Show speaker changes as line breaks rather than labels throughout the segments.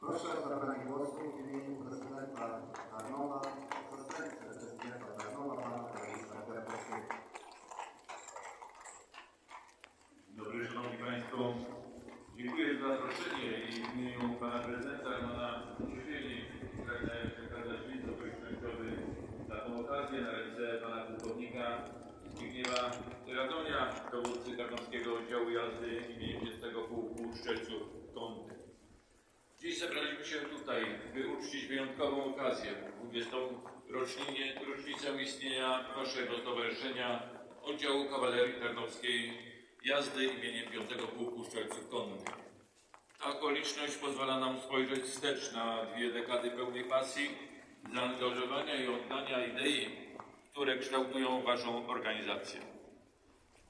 Proszę o zabranie głosu w imieniu prezydenta
na ręce Pana Pułkownika Zbigniewa Radonia, dowódcy Tarnowskiego Oddziału Jazdy imienia 20 Pułku Strzelców Konnych. Dziś zebraliśmy się tutaj, by uczcić wyjątkową okazję, 20. roczninie, rocznicę istnienia Waszego Stowarzyszenia Oddziału Kawalerii Tarnowskiej Jazdy imieniem 5 Pułku Strzelców Konnych. Ta okoliczność pozwala nam spojrzeć wstecz na dwie dekady pełnej pasji, zaangażowania i oddania idei, które kształtują Waszą organizację.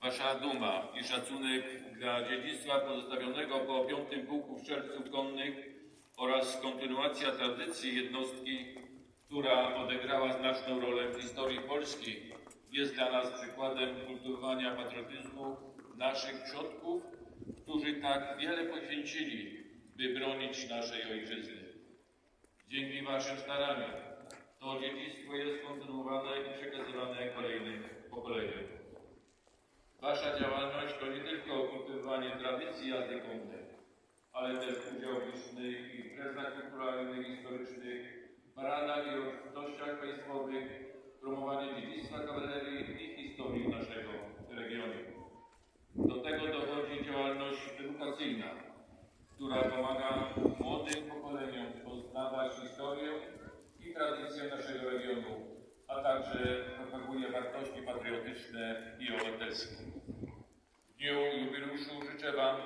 Wasza duma i szacunek dla dziedzictwa pozostawionego po piątym pułku strzelców konnych oraz kontynuacja tradycji jednostki, która odegrała znaczną rolę w historii Polski, jest dla nas przykładem kultywowania patriotyzmu naszych przodków, którzy tak wiele poświęcili, by bronić naszej ojczyzny. Dzięki Waszym staraniom to dziedzictwo jest kontynuowane i przekazywane kolejnym pokoleniom. Wasza działalność to nie tylko kultywowanie tradycji jazdy konnej, ale też udział w licznych imprezach kulturalnych, historycznych, paradach i uroczystościach państwowych, promowanie dziedzictwa kawalerii i historii naszego regionu. Do tego dochodzi działalność edukacyjna, która pomaga młodym pokoleniom i tradycję naszego regionu, a także propaguje wartości patriotyczne i obywatelskie. W dniu jubileuszu życzę Wam,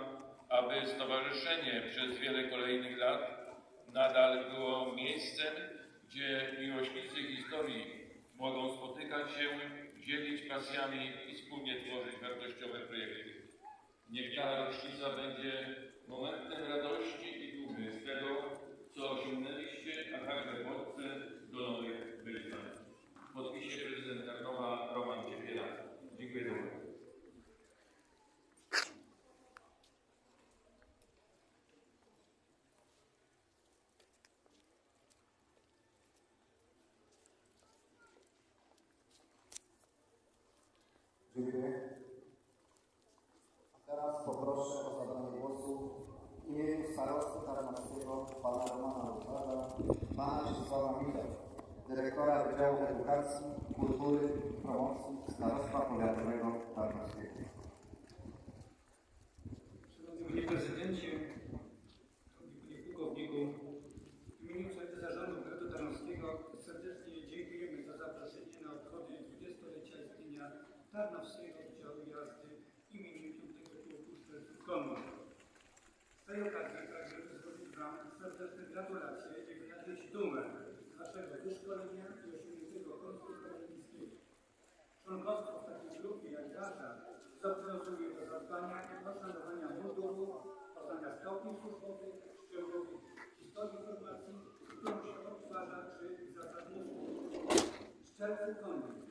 aby stowarzyszenie przez wiele kolejnych lat nadal było miejscem, gdzie miłośnicy historii mogą spotykać się, dzielić pasjami i wspólnie tworzyć wartościowe projekty. Niech ta rocznica będzie momentem radości i dumy z tego, co osiągnęliście, a także Dziękuję.
Teraz poproszę o zabranie głosu w imieniu starosty tarnowskiego pana Romana Lutarza, pana Czesława Michał, dyrektora Wydziału Edukacji, Kultury i Promocji Starostwa Powiatowego Tarnowskiego.
Tarnowskiego Wydziału Jazdy imieniu 5 Pułku Strzelców Konno. Z tej okazji pragnę złożyć Wam serdeczne gratulacje i wyrazić dumę z Waszego wyszkolenia i osiągniętego konstruktora olimpijskiego. Członkostwo w takiej grupie jak Dasza zobowiązuje do zadbania i poszanowania munduru, poznania stopni służbowych, szczegółowych, historii formacji, którą się odtwarza czy zasadniczo. Szczercy koniec.